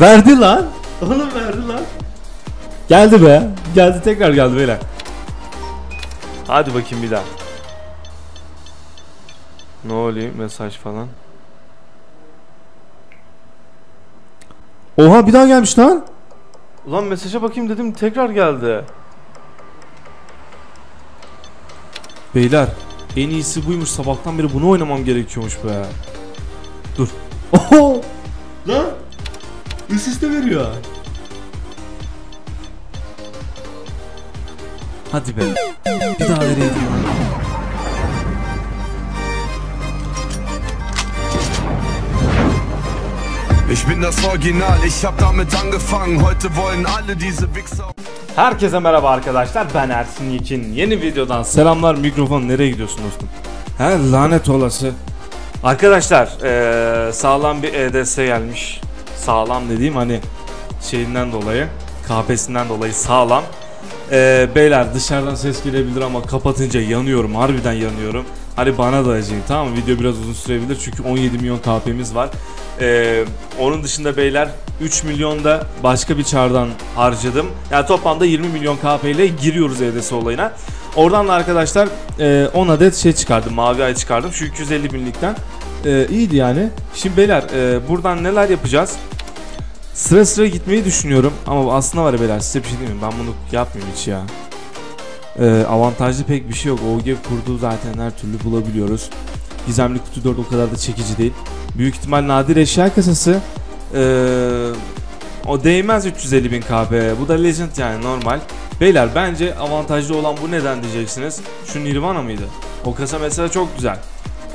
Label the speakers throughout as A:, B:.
A: Verdi lan. Oğlum verdi lan. Geldi be. Geldi tekrar geldi beyler. Hadi bakayım bir daha. Ne oluyor mesaj falan. Oha bir daha gelmiş lan. Ulan mesaja bakayım dedim tekrar geldi. Beyler en iyisi buymuş sabahtan beri bunu oynamam gerekiyormuş be. Dur. Oho! Lan! Üst üste veriyor. Hadi be. Bir daha vereydim.
B: Ich bin das Original, ich hab damit angefangen. Heute wollen alle diese Wichser.
A: Herkese merhaba arkadaşlar ben Ersin Yekin Yeni videodan selamlar mikrofon nereye gidiyorsun dostum? He lanet olası Arkadaşlar eee, sağlam bir EDS gelmiş Sağlam dediğim hani şeyinden dolayı KP'sinden dolayı sağlam Eee, Beyler dışarıdan ses gelebilir ama kapatınca yanıyorum harbiden yanıyorum Hani bana da acıyın tamam mı? Video biraz uzun sürebilir çünkü 17 milyon KP'miz var Ee, onun dışında beyler 3 milyon da başka bir çardan harcadım. Yani toplamda 20 milyon KP ile giriyoruz EDS olayına. Oradan da arkadaşlar e, 10 adet şey çıkardım. Mavi ay çıkardım. Şu 250 binlikten. E, iyiydi yani. Şimdi beyler e, buradan neler yapacağız? Sıra sıra gitmeyi düşünüyorum. Ama aslında var ya beyler size bir şey diyeyim mi? Ben bunu yapmayayım hiç ya. E, avantajlı pek bir şey yok. OG kurduğu zaten her türlü bulabiliyoruz. Gizemli kutu 4 o kadar da çekici değil. Büyük ihtimal nadir eşya kasası. Ee, o değmez 350 bin KB. Bu da Legend yani normal. Beyler bence avantajlı olan bu neden diyeceksiniz. Şu Nirvana mıydı? O kasa mesela çok güzel.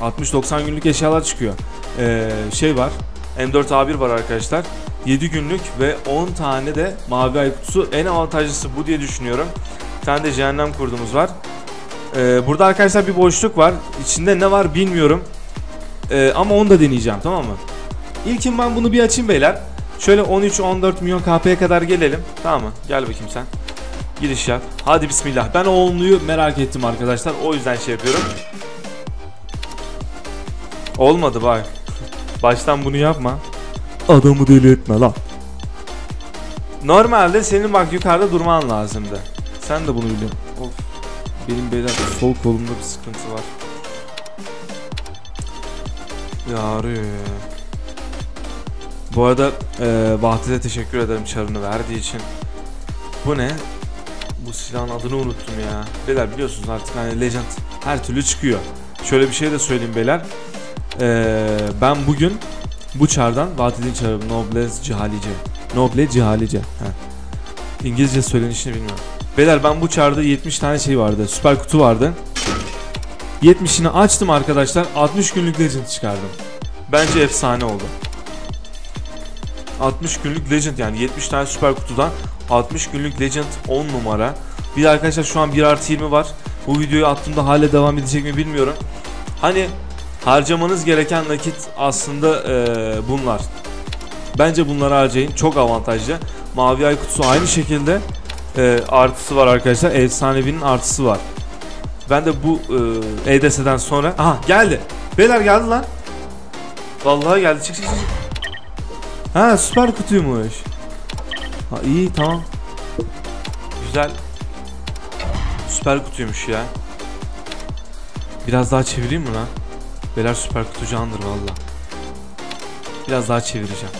A: 60-90 günlük eşyalar çıkıyor. Ee, şey var. M4A1 var arkadaşlar. 7 günlük ve 10 tane de mavi ay kutusu. En avantajlısı bu diye düşünüyorum. Bir tane de cehennem kurdumuz var. Ee, burada arkadaşlar bir boşluk var. İçinde ne var bilmiyorum. Ee, ama onu da deneyeceğim tamam mı? İlkin ben bunu bir açayım beyler. Şöyle 13-14 milyon KP'ye kadar gelelim. Tamam mı? Gel bakayım sen. Giriş yap. Hadi bismillah. Ben o onluyu merak ettim arkadaşlar. O yüzden şey yapıyorum. Olmadı bak. Baştan bunu yapma. Adamı deli etme lan. Normalde senin bak yukarıda durman lazımdı. Sen de bunu biliyorsun. Of. Benim beyler sol kolumda bir sıkıntı var. Ya arıyor ya. Bu arada e, Bahtiyar'a teşekkür ederim çarını verdiği için. Bu ne? Bu silahın adını unuttum ya. Beyler biliyorsunuz artık hani Legend her türlü çıkıyor. Şöyle bir şey de söyleyeyim beyler. E, ben bugün bu çardan Bahtiyar'ın çarı Nobles Cihalice. Noble Cihalice. Heh. İngilizce söylenişini bilmiyorum. Beyler ben bu çarda 70 tane şey vardı. Süper kutu vardı. 70'ini açtım arkadaşlar. 60 günlük Legend çıkardım. Bence efsane oldu. 60 günlük Legend yani 70 tane süper kutudan 60 günlük Legend 10 numara. Bir de arkadaşlar şu an 1 artı 20 var. Bu videoyu attığımda hala devam edecek mi bilmiyorum. Hani harcamanız gereken nakit aslında eee, bunlar. Bence bunları harcayın. Çok avantajlı. Mavi ay kutusu aynı şekilde eee, artısı var arkadaşlar. Efsanevinin artısı var. Ben de bu e, EDS'den sonra... Aha geldi. Beyler geldi lan. Vallahi geldi. Çık çık çık. Ha süper kutuymuş. Ha iyi tamam. Güzel. Süper kutuymuş ya. Biraz daha çevireyim mi lan? Beyler süper kutu candır valla. Biraz daha çevireceğim.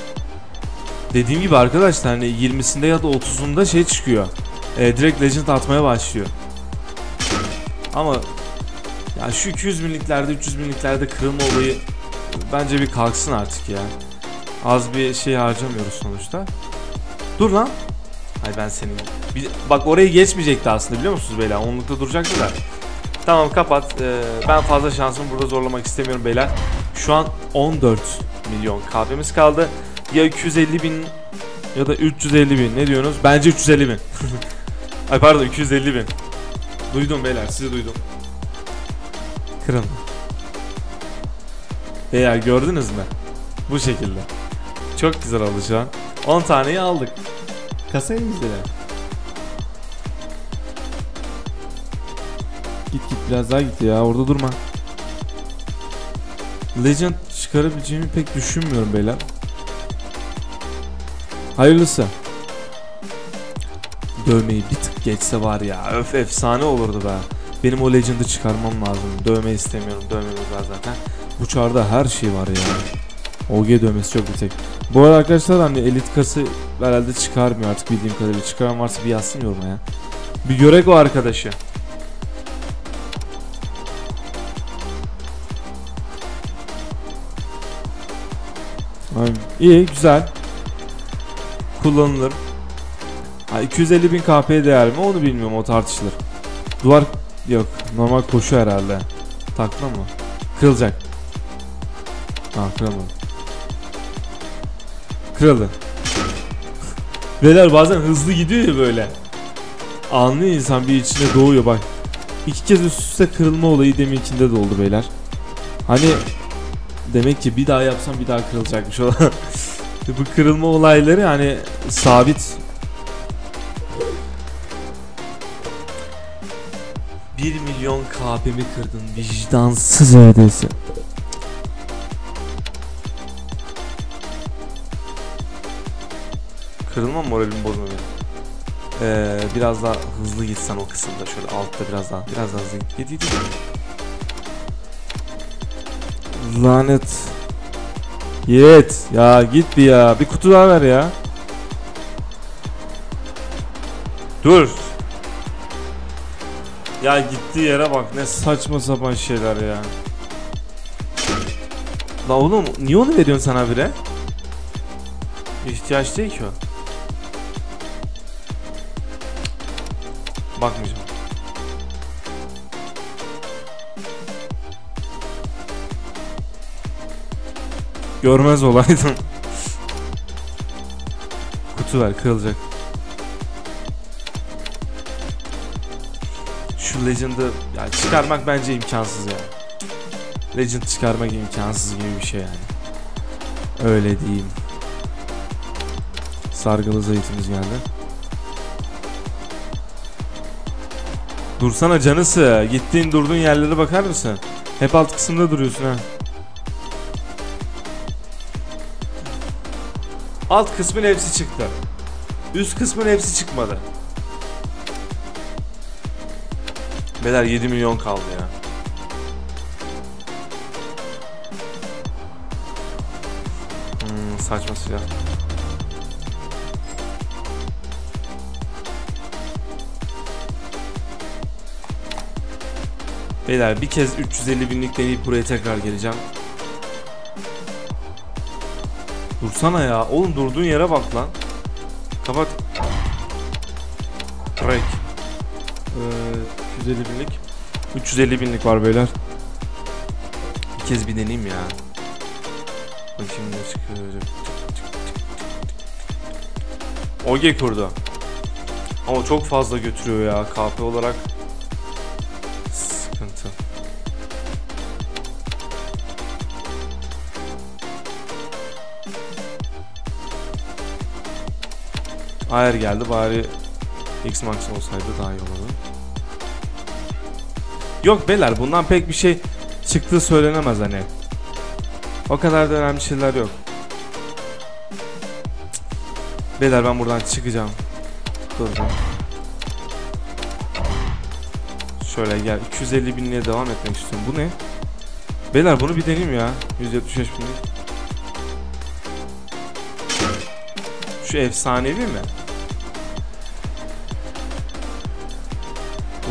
A: Dediğim gibi arkadaşlar hani 20'sinde ya da 30'unda şey çıkıyor. E, direkt Legend atmaya başlıyor. Ama ya şu 200 binliklerde 300 binliklerde kırılma olayı bence bir kalksın artık ya. Az bir şey harcamıyoruz sonuçta. Dur lan. Hay ben senin. Bir, bak orayı geçmeyecekti aslında biliyor musunuz beyler? Onlukta duracaktı da. Tamam kapat. Ee, ben fazla şansımı burada zorlamak istemiyorum beyler. Şu an 14 milyon kahvemiz kaldı. Ya 250 bin ya da 350 bin. Ne diyorsunuz? Bence 350 bin. Ay pardon 250 bin. Duydum beyler sizi duydum. Kırın. Beyler gördünüz mü? Bu şekilde. Çok güzel oldu şu an. 10 taneyi aldık. Kasayı bizlere. Git git biraz daha git ya orada durma. Legend çıkarabileceğimi pek düşünmüyorum beyler. Hayırlısı. Dövmeyi bir tık geçse var ya. Öf efsane olurdu be. Benim o Legend'ı çıkarmam lazım. Dövme istemiyorum. Dövmemiz var zaten. Bu çarda her şey var ya. OG dövmesi çok yüksek. Bu arada arkadaşlar hani elit kası herhalde çıkarmıyor artık bildiğim kadarıyla. Çıkaran varsa bir yazsın yoruma ya. Bir görek o arkadaşı. Ay, İyi güzel. Kullanılır. Ha, 250 bin KP değer mi onu bilmiyorum o tartışılır. Duvar yok normal koşu herhalde. Takla mı? Kırılacak. Ha kırılmadı. Kırıldı. Beyler bazen hızlı gidiyor ya böyle. Anlıyor insan bir içine doğuyor bak. İki kez üst üste kırılma olayı demin içinde de oldu beyler. Hani demek ki bir daha yapsam bir daha kırılacakmış o. Bu kırılma olayları hani sabit 1 milyon KP'mi kırdın vicdansız ödesi. Kırılma moralim bozma. Ee, biraz daha hızlı gitsen o kısımda şöyle altta biraz daha biraz daha hızlı git. Git git git. Lanet. Yet. Ya git bir ya. Bir kutu daha ver ya. Dur. Ya gittiği yere bak ne saçma sapan şeyler ya. La oğlum niye onu veriyorsun sen habire? İhtiyaç değil ki o. Bakmayacağım. Görmez olaydın. Kutu ver kırılacak. Şu Legend'ı yani çıkarmak bence imkansız ya. Legend çıkarmak imkansız gibi bir şey yani. Öyle diyeyim. Sargılı zeytimiz geldi. Dursana canısı. Gittiğin durduğun yerlere bakar mısın? Hep alt kısımda duruyorsun ha. Alt kısmın hepsi çıktı. Üst kısmın hepsi çıkmadı. Beyler 7 milyon kaldı ya. Hmm, saçma silah. Beyler bir kez 350 binlik deneyip buraya tekrar geleceğim. Dursana ya. Oğlum durduğun yere bak lan. Kapat. Break. Ee, 250 binlik. 350 binlik var beyler. Bir kez bir deneyeyim ya. Bakayım ne çıkıyor. OG kurdu. Ama çok fazla götürüyor ya KP olarak. Hayır geldi bari X-Max olsaydı daha iyi olurdu. Yok beyler bundan pek bir şey çıktığı söylenemez hani. O kadar da önemli şeyler yok. Beyler ben buradan çıkacağım. Duracağım. Şöyle gel 250 binliğe devam etmek istiyorum. Bu ne? Beyler bunu bir deneyeyim ya. 175 binlik. Şu efsanevi mi?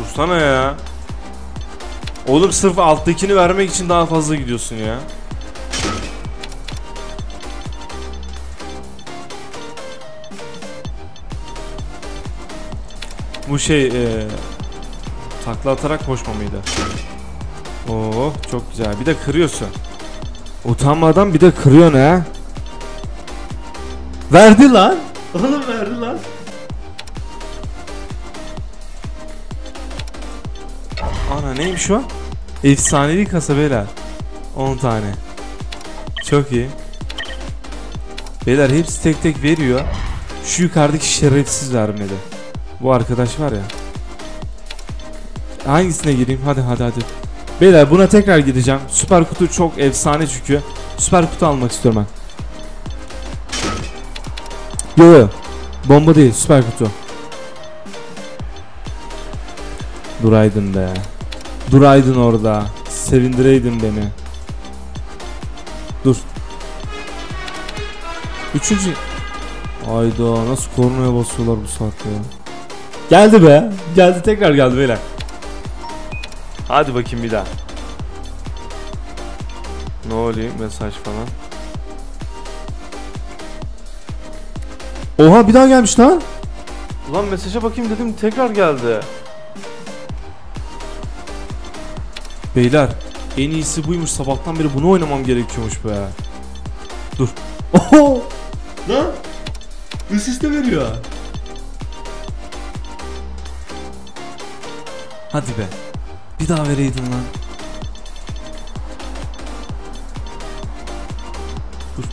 A: Dursana ya. Oğlum sırf alttakini vermek için daha fazla gidiyorsun ya. Bu şey e, takla atarak koşma mıydı? Oo çok güzel. Bir de kırıyorsun. Utanmadan bir de kırıyorsun ha. Verdi lan. Oğlum verdi lan. Neymiş o? Efsanevi kasa beyler. 10 tane. Çok iyi. Beyler hepsi tek tek veriyor. Şu yukarıdaki şerefsiz vermedi. Bu arkadaş var ya. Hangisine gireyim? Hadi hadi hadi. Beyler buna tekrar gideceğim. Süper kutu çok efsane çünkü. Süper kutu almak istiyorum ben. Yo yo. Bomba değil süper kutu. Duraydın be. Duraydın orada. Sevindireydin beni. Dur. Üçüncü. Ayda nasıl kornaya basıyorlar bu saatte ya. Geldi be. Geldi tekrar geldi beyler. Hadi bakayım bir daha. Ne oluyor mesaj falan. Oha bir daha gelmiş lan. Ulan mesaja bakayım dedim tekrar geldi. Beyler en iyisi buymuş sabahtan beri bunu oynamam gerekiyormuş be. Dur. Oho! Lan! Üst üste veriyor. Hadi be. Bir daha vereydin lan. Dur.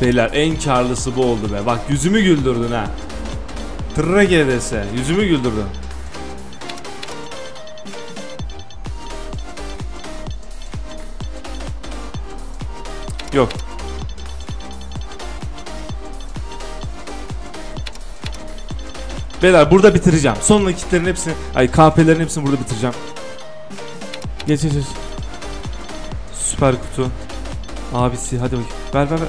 A: Beyler en karlısı bu oldu be. Bak yüzümü güldürdün ha. Tırra GDS. Yüzümü güldürdün. Yok. Beyler burada bitireceğim. Son nakitlerin hepsini, ay KP'lerin hepsini burada bitireceğim. Geç geç geç. Süper kutu. Abisi hadi bakayım. Ver ver ver.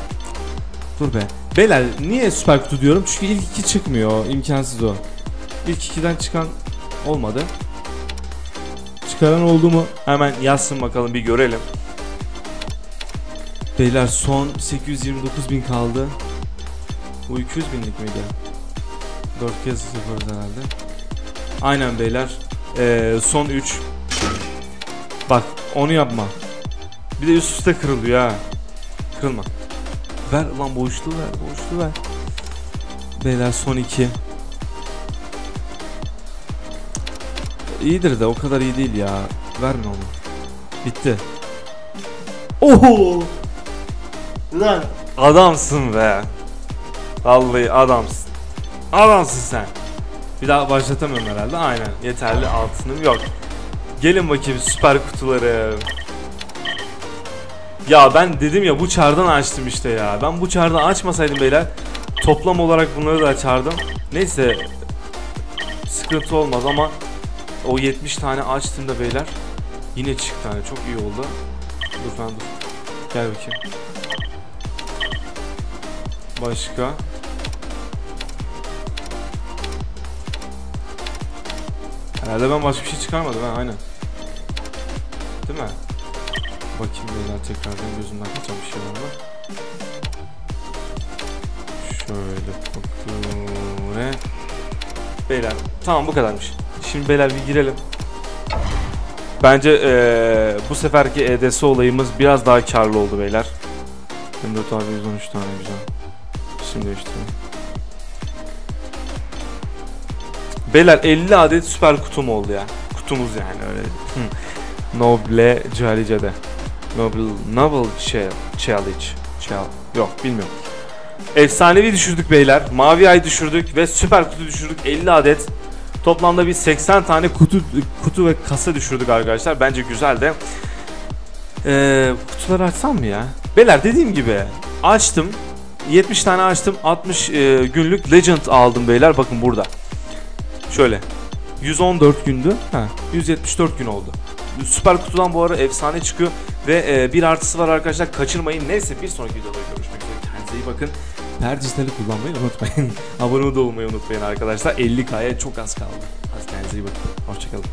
A: Dur be. Beyler niye süper kutu diyorum? Çünkü ilk iki çıkmıyor. imkansız o. İlk ikiden çıkan olmadı. Çıkaran oldu mu? Hemen yazsın bakalım bir görelim. Beyler son 829 bin kaldı. Bu 200 binlik miydi? 4 kez yaparız herhalde. Aynen beyler. Ee, son 3. Bak onu yapma. Bir de üst üste kırılıyor ha. Kırılma. Ver ulan boşluğu ver, boşluğu ver. Beyler son 2. İyidir de o kadar iyi değil ya. Verme onu. Bitti. Oho! Lan adamsın be. Vallahi adamsın. Adamsın sen. Bir daha başlatamıyorum herhalde. Aynen. Yeterli altınım yok. Gelin bakayım süper kutuları. Ya ben dedim ya bu çardan açtım işte ya. Ben bu çardan açmasaydım beyler toplam olarak bunları da açardım. Neyse sıkıntı olmaz ama o 70 tane açtığımda beyler yine çıktı hani çok iyi oldu. Dur ben dur. Gel bakayım. Başka. Herhalde ben başka bir şey çıkarmadım ha aynen. Değil mi? Bakayım beyler tekrardan gözümden kaçan bir şey var mı? Şöyle bakıyorum. Beyler tamam bu kadarmış. Şimdi beyler bir girelim. Bence eee, bu seferki EDS olayımız biraz daha karlı oldu beyler. 24 abi 113 tane güzel. Şimdi işte. Beyler 50 adet süper kutum oldu ya. Kutumuz yani öyle. Hı. Noble Calice'de. Noble Noble Chal- Challenge. Chal Yok bilmiyorum. Efsanevi düşürdük beyler. Mavi ay düşürdük ve süper kutu düşürdük 50 adet. Toplamda bir 80 tane kutu kutu ve kasa düşürdük arkadaşlar. Bence güzel de. Ee, kutuları açsam mı ya? Beyler dediğim gibi açtım. 70 tane açtım. 60 e, günlük Legend aldım beyler. Bakın burada. Şöyle. 114 gündü. Ha, 174 gün oldu. Süper kutudan bu ara efsane çıkıyor ve e, bir artısı var arkadaşlar kaçırmayın. Neyse bir sonraki videoda görüşmek üzere. Kendinize iyi bakın. Percisleri kullanmayı unutmayın. Abone olmayı unutmayın arkadaşlar. 50K'ya çok az kaldı. Hadi kendinize iyi bakın. Hoşçakalın.